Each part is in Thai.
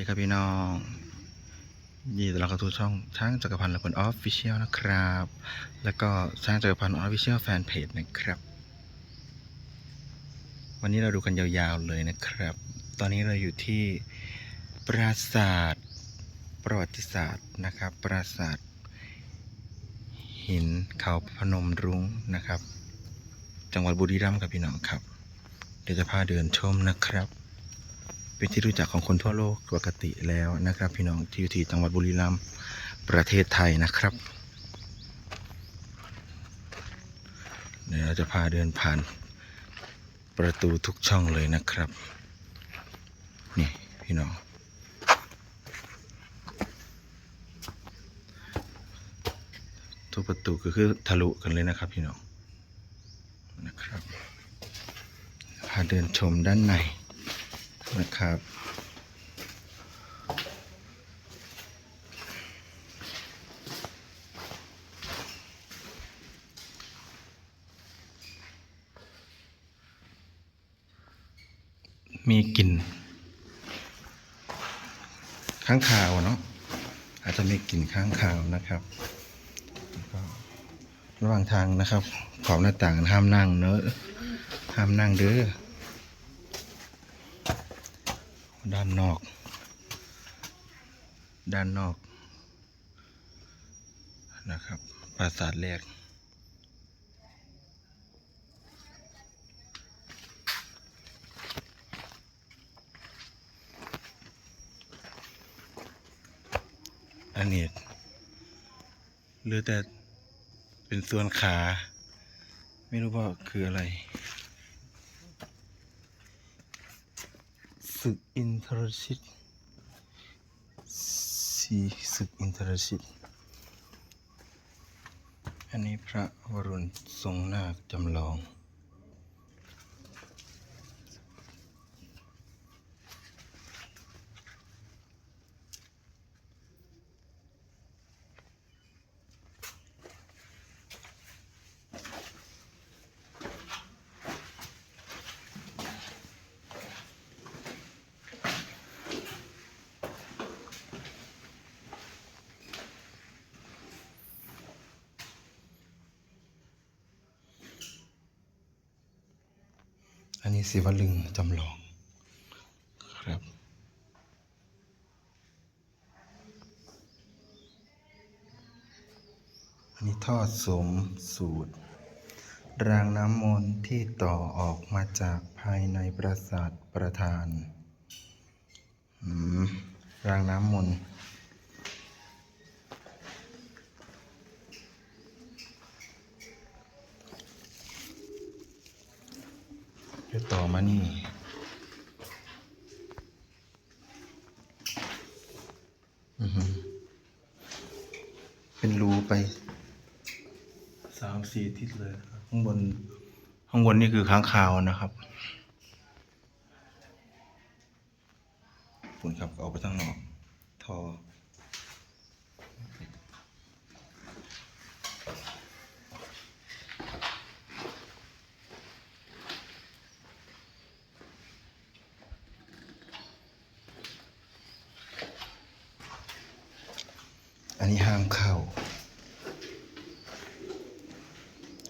ดีครับพี่น้องยินดีต้อนรับเข้าสู่ช่องช้างจักรพันธ์และคนออฟฟิเชียลนะครับ แล้วก็ช้างจักรพันธ์ออฟฟิเชียลแฟนเพจนะครับ วันนี้เราดูกันยาวๆเลยนะครับ ตอนนี้เราอยู่ที่ปราสาทประวัติศาสตร์นะครับ ปราสาทหินเขาพนมรุ้งนะครับ จังหวัดบุรีรัมย์ครับพี่น้องครับ เดี๋ยวจะพาเดินชมนะครับ เป็นที่รู้จักของคนทั่วโลกปกติแล้วนะครับ พี่น้องที่อยู่ที่จังหวัดบุรีรัมย์ประเทศไทยนะครับเดี๋ยวเราจะพาเดินผ่านประตูทุกช่องเลยนะครับ นี่พี่น้องทุกประตูก็คือทะลุกันเลยนะครับพี่น้องนะครับพาเดินชมด้านใน นะครับ มีกลิ่นข้างคาวเนาะอาจจะมีกลิ่นข้างคาวนะครับระหว่างทางนะครับขอบหน้าต่างห้ามนั่งเนอะห้ามนั่งเด้อด้านนอก ด้านนอกนะครับ ปราสาทแรกอันนี้เหลือแต่เป็นส่วนขา ไม่รู้ว่าคืออะไร ศึกอินทรชิตสีศึกอินทรชิต อันนี้พระวรุณทรงนาคจำลอง อันนี้ศิวลึงจำลองครับอันนี้ทอดสมสูตร รางน้ำมนต์ที่ต่อออกมาจากภายในปราสาทประธานอืมรางน้ำมนต์ เดี๋ยวต่อมานี่อือหือเป็นรูไปสามสี่ทิศเลยครับข้างบน ข้างบนนี่คือค้างคาวนะครับฝุ่นครับก็เอาไปทางนอกทอ อันนี้ห้ามเข้า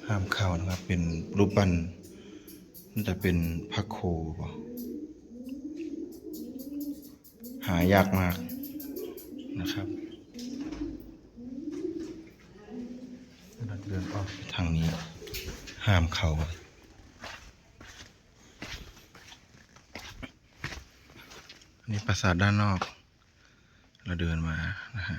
ห้ามเข้านะครับ เป็นรูปปั้นน่าจะเป็นพระโคหายากมากนะครับเราจะเดินออกทางนี้ ห้ามเข้าอันนี้ปราสาทด้านนอก เราเดินมานะฮะ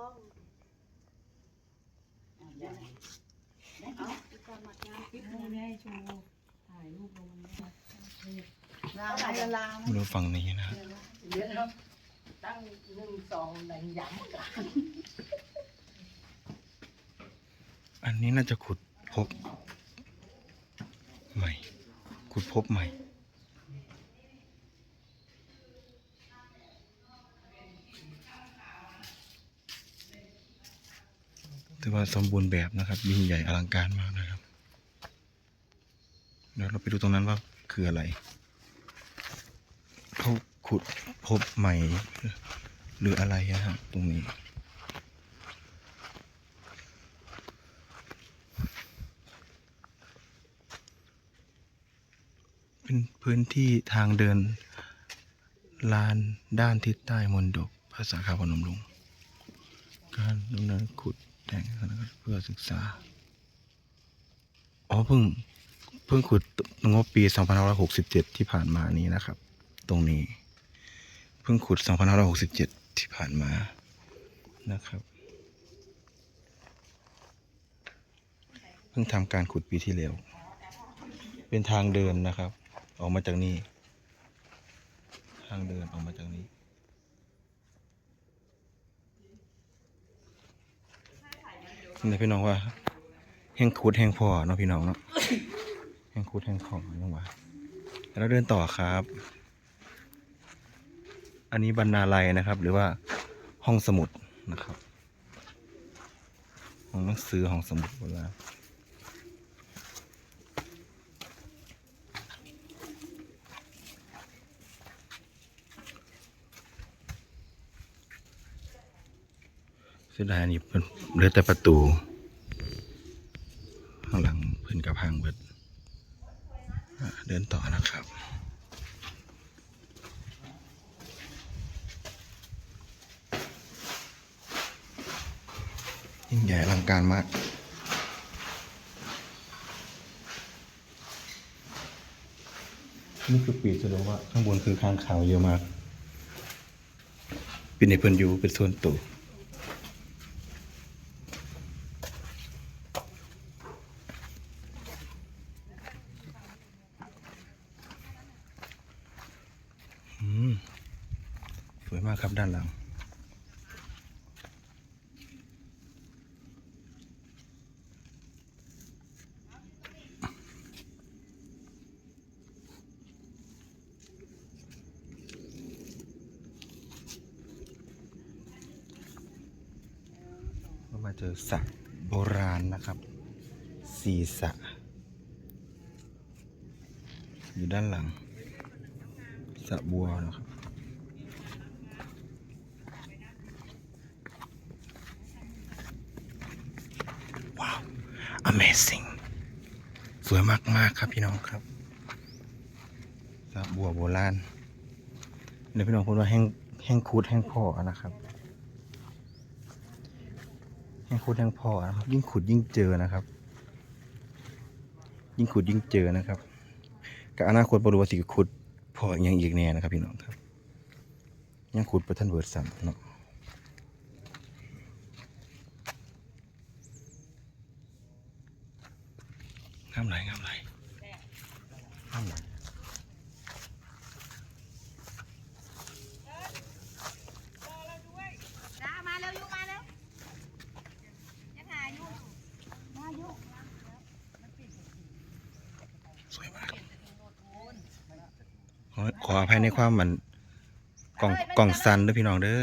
ล้องเอาอีกคนมางานคลิปนี้ให้โชว์ถ่ายรูปลงนะคะลาวอะไรลาวมาดูฝั่งนี้นะเดี๋ยวเราตั้งหนึ่งสองแบ่งย้ำกันอันนี้น่าจะขุดพบใหม่ ขุดพบใหม่ อว่าสมบูรณ์แบบนะครับยิ่งใหญ่อลังการมากนะครับ เดี๋ยวเราไปดูตรงนั้นว่าคืออะไรเขาขุดพบใหม่หรืออะไรนะฮะตรงนี้เป็นพื้นที่ทางเดิน ลานด้านทิศใต้มณฑปภาษาคาพนมรุง การดำเนินขุด แต่งเพื่อศึกษา อ๋อเพิ่งเพิ่งขุดงบปี 2567 ที่ผ่านมานี้นะครับ ตรงนี้ เพิ่งขุด 2567 ที่ผ่านมานะครับ เพิ่งทำการขุดปีที่แล้ว เป็นทางเดินนะครับ ออกมาจากนี่ ทางเดินออกมาจากนี้ นี่พี่น้องว่าแห้งคูดแห้งพอเนาะพี่น้องเนาะแห้งคูดแห้งของน้องว่าแล้วเดินต่อครับ อันนี้บรรณาลัยนะครับ หรือว่าห้องสมุดนะครับห้องหนังสือห้องสมุดโบราณ สียดายนนี้เพิ่นเหลือแต่ประตู ข้างหลังเพิ่นกับพังเบิดเดินต่อนะครับยิ่งใหญ่อลังการมากนี่คือปีดแสดงว่าข้างบนคือค้างขาวเยอะมากป็นในเพิ่นอยู่เป็นส่วนตัว อืม สวยมากครับด้านหลัง ก็มาเจอสระโบราณนะครับสี่สระอยู่ด้านหลังสระบัวนะครับ ว้าว amazing สวยมาก ๆ ครับพี่น้องครับสระบัวโบราณเดี๋ยวพี่น้องพูดว่าแห้งแห้งคูดแห้งพ่อนะครับแห้งขุดแห้งพอนะครับ ยิ่งขุดยิ่งเจอนะครับ ยิ่งขุดยิ่งเจอนะครับกับอนาคตบรูวาสิขุดพ่ออย่างอีกแน่นะครับ พี่น้องครับ ยังขุดประทันเวิร์ดสัมเนาะามไหลายงามไหลายงามไหลายจ้ามาเร็วยุมาเร็วยังหาอยู่มายุสวยมากขอขออภัยในความมันกล่องกล่องซันด้วยพี่น้องเด้อ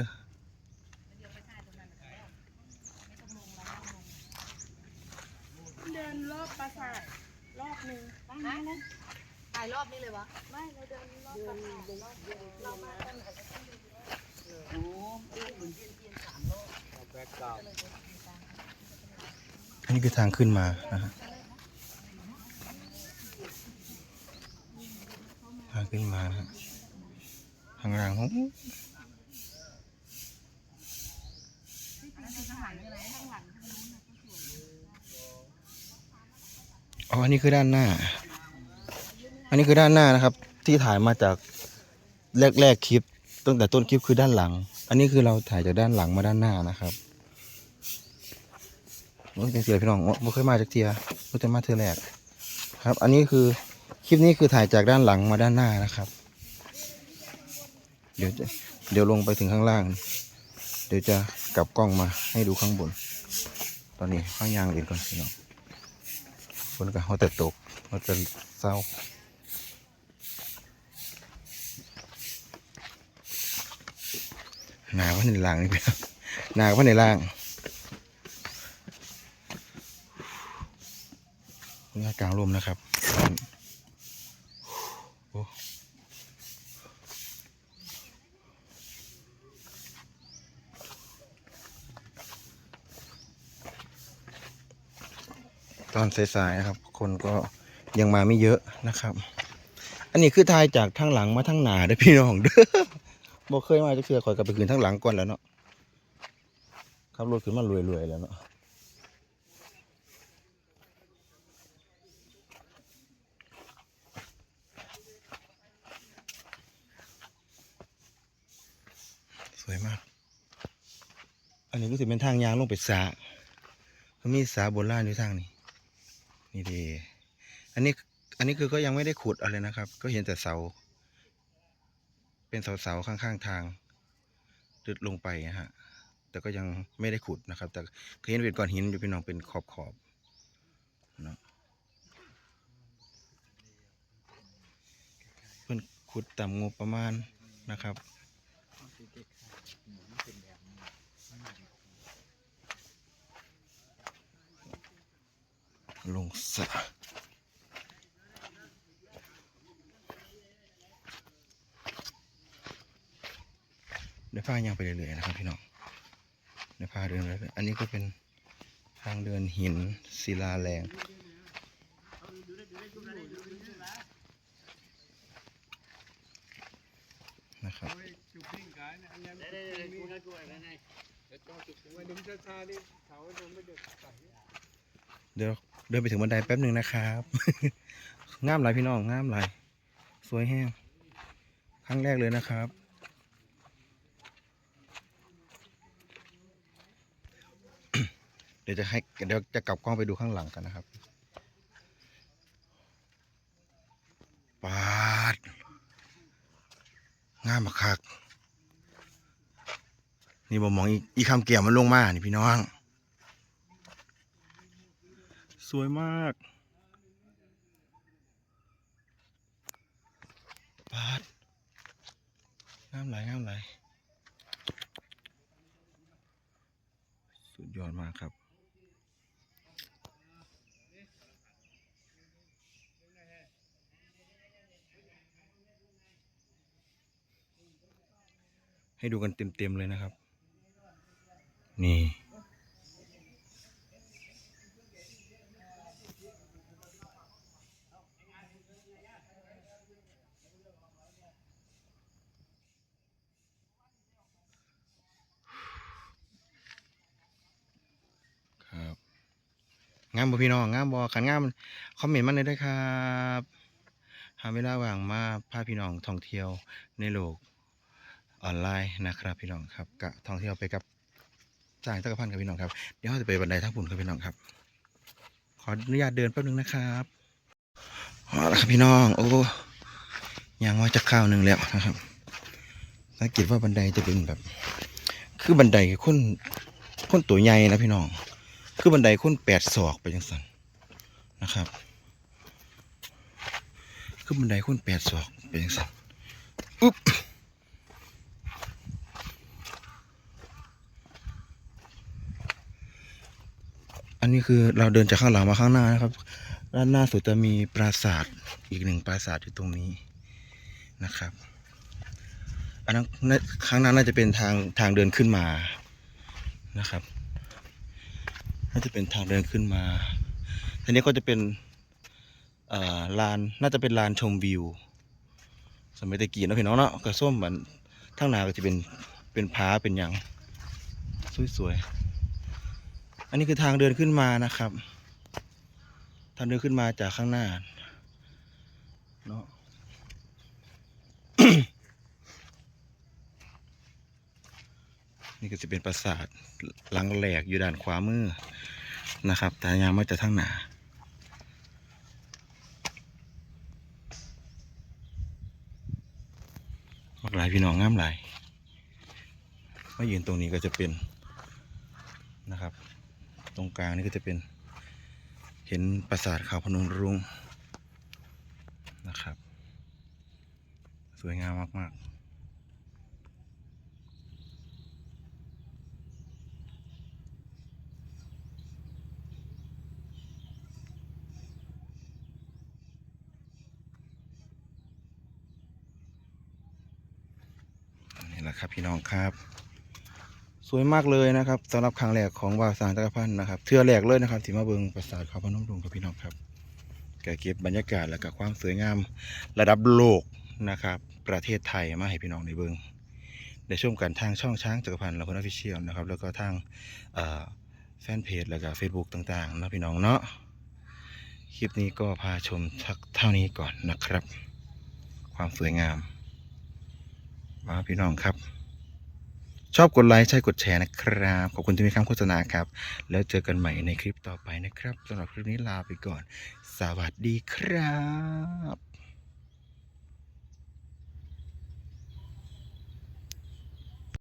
ขึ้นมานฮะาขึ้นมาฮะทางล่างของอ๋ออันนี้คือด้านหน้า อันนี้คือด้านหน้านะครับ ที่ถ่ายมาจากแรกๆคลิปตั้งแต่ต้นคลิปคือด้านหลัง อันนี้คือเราถ่ายจากด้านหลังมาด้านหน้านะครับ เป็นเสียพี่น้องไม่เคยมาจากเทียไม่เคยมาเทือแรกครับ อันนี้คือคลิปนี้คือถ่ายจากด้านหลังมาด้านหน้านะครับ เดี๋ยวจะเดี๋ยวลงไปถึงข้างล่าง เดี๋ยวจะกลับกล้องมาให้ดูข้างบน ตอนนี้ข้างยางเรียนก่อนพี่น้องฝนก็เขาแต่ตกเขาจะเศร้าหนาวว่าในล่างนี่พี่น้องหนาวว่าในล่าง นี่กลางลมนะครับโอ้ตอนสายๆนะครับ คนก็ยังมาไม่เยอะนะครับ อันนี้คือทายจากทางหลังมาทางหนาเด้อพี่น้องเด้อบ่เคยมาจะเคือคอยกลับไปคืนทั้งหลังก่อนแล้วเนาะขับรถขึ้นมารวยๆแล้วเนาะ วยมาก อันนี้ก็ถือเป็นทางยางลงไปสาเขามีสาโบราณอยู่ทางนี้ นี่ดี อันนี้ อันนี้คือก็ยังไม่ได้ขุดอะไรนะครับ ก็เห็นแต่เสา เป็นเสาๆข้างๆทางลึดลงไปนะฮะ แต่ก็ยังไม่ได้ขุดนะครับ แต่เคยเห็นเป็นก้อนหินอยู่เป็นน้องเป็นขอบๆเนาะเพื่อนขุดต่ำงบประมาณนะครับ ลงสระเดี๋ยวพายังไปเรื่อยๆนะครับพี่น้องเดี๋ยวพาเดินเลยๆอันนี้ก็เป็นทางเดินหินศิลาแรงนะครับ เดี๋ยวเดินไปถึงบันไดแป๊บหนึ่งนะครับงามหลายพี่น้องงามหลายสวยแห้งครั้งแรกเลยนะครับ เดี๋ยวจะให้เดี๋ยวจะกลับกล้องไปดูข้างหลังกันนะครับปาดงามมากคัก นี่ผมมองอีกอีคำเกี่ยวมันลงมา นี่พี่น้อง สวยมากปาดงามไหลายงามไหลายสุดยอดมากครับให้ดูกันเต็มๆเลยนะครับ นี่ครับงามบ่พี่น้องงามบ่ขันงามคอมเมนต์มาเลยด้วยครับหาเวลาว่างมาพาพี่น้องท่องเที่ยวในโลกออนไลน์นะครับ พี่น้องครับกะท่องเที่ยวไปกับ จ่ายสักพันกับพี่น้องครับ เดี๋ยวเราจะไปบันไดทั้งปุ่นครับพี่น้องครับ ขออนุญาตเดินแป๊บนึงนะครับเอาละครับพี่น้อง โอ้ยังว่าจะข้าวหนึ่งแล้วนะครับสังเกตว่าบันไดจะเป็นแบบ คือบันไดคนคนตัวใหญ่นะพี่น้อง คือบันไดคนแปดศอกไปจังสันนะครับ คือบันไดคนแปดศอกไปจังสันอุ๊บ นนี้คือเราเดินจากข้างหลังมาข้างหน้านะครับ ด้านหน้าสุดจะมีปราสาทอีกหนึ่งปราสาทอยู่ตรงนี้นะครับ อันนั้นข้างหน้าน่าจะเป็นทางทางเดินขึ้นมานะครับ น่าจะเป็นทางเดินขึ้นมาทีนี้ก็จะเป็นลานน่าจะเป็นลานชมวิว สมัยตะกี้เนาะพี่น้องเนาะกระส้มเหมันทั้งหนาก็จะเป็นเป็นผาเป็นยังสวยๆ อันนี้คือทางเดินขึ้นมานะครับ ทางเดินขึ้นมาจากข้างหน้าเนาะนี่ก็จะเป็นปราสาทหลังแหลกอยู่ด้านขวามือนะครับ แต่ยังมาจากทางหนาหลายพี่น้องงามหลายมายืนตรงนี้ก็จะเป็น ตรงกลางนี่ก็จะเป็นเห็นปราสาทเขาพนมรุ้งนะครับ สวยงามมากๆนี่แหละครับพี่น้องครับ สวยมากเลยนะครับสำหรับครั้งแรกของวาสารจักพันธ์นะครับเทือแรกเลยนะครับที่มาเบิงปราสาทเขาพนมรุ้งครับพี่น้องครับก็เก็บบรรยากาศและก็ความสวยงามระดับโลกนะครับ ประเทศไทยมาให้พี่น้องได้เบิงได้ชมกันทางช่องช้างจักรพันธ์และคนออฟฟิเชียลนะครับ แล้วก็ทางแฟนเพจแล้วก็ Facebook ต่างๆนะพี่น้องเนาะคลิปนี้ก็พาชมสักเท่านี้ก่อนนะครับ ความสวยงามว้าพี่น้องครับ ชอบกดไลค์ใช่กดแชร์นะครับ ขอบคุณที่มีคำโฆษณาครับ แล้วเจอกันใหม่ในคลิปต่อไปนะครับสำหรับคลิปนี้ลาไปก่อน สวัสดีครับ